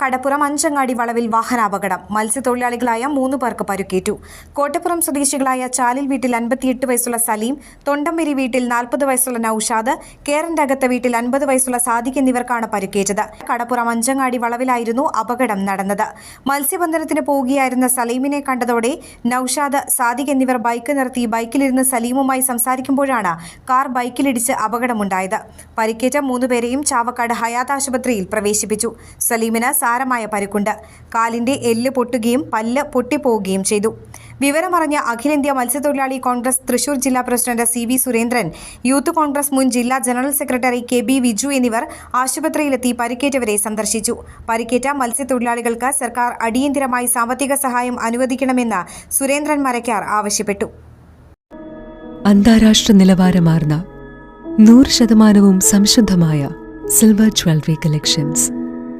Kadappuram Anchangadi വളവിൽ വാഹനാപകടം. മത്സ്യത്തൊഴിലാളികളായ മൂന്ന് പേർക്ക് പരുക്കേറ്റു. കോട്ടപ്പുറം സ്വദേശികളായ ചാലിൽ വീട്ടിൽ അൻപത്തിയെട്ട് വയസ്സുള്ള സലീം തൊണ്ടമ്പേരി വീട്ടിൽ നാൽപ്പത് വയസ്സുള്ള നൌഷാദ് കേരന്റെ അകത്ത വീട്ടിൽ അൻപത് വയസ്സുള്ള സാദിഖ് എന്നിവർക്കാണ് പരുക്കേറ്റത്. കടപ്പുറം അഞ്ചങ്ങാടി വളവിലായിരുന്നു അപകടം നടന്നത്. മത്സ്യബന്ധനത്തിന് പോവുകയായിരുന്ന സലീമിനെ കണ്ടതോടെ നൌഷാദ് സാദിഖ് എന്നിവർ ബൈക്ക് നിർത്തി ബൈക്കിലിരുന്ന് സലീമുമായി സംസാരിക്കുമ്പോഴാണ് കാർ ബൈക്കിലിടിച്ച് അപകടമുണ്ടായത്. പരിക്കേറ്റ മൂന്നുപേരെയും ചാവക്കാട് ഹയാത് ആശുപത്രിയിൽ പ്രവേശിപ്പിച്ചു. സലീമിന് സാരമായ പരുക്കുണ്ട്. കാലിന്റെ എല്ല് പൊട്ടുകയും പല്ല് പൊട്ടിപ്പോവുകയും ചെയ്തു. വിവരമറിഞ്ഞ അഖിലേന്ത്യാ മത്സ്യത്തൊഴിലാളി കോൺഗ്രസ് തൃശൂർ ജില്ലാ president C V Surendran youth Congress മുൻ ജില്ലാ general secretary K B Viju എന്നിവർ ആശുപത്രിയിലെത്തി പരിക്കേറ്റവരെ സന്ദർശിച്ചു. പരിക്കേറ്റ മത്സ്യത്തൊഴിലാളികൾക്ക് സർക്കാർ അടിയന്തിരമായി സാമ്പത്തിക സഹായം അനുവദിക്കണമെന്ന് സുരേന്ദ്രൻ മരക്കാർ ആവശ്യപ്പെട്ടു. അന്താരാഷ്ട്ര നിലവാരമാർന്ന നൂറ് ശതമാനവും സംശുദ്ധമായ silver jewellery collections.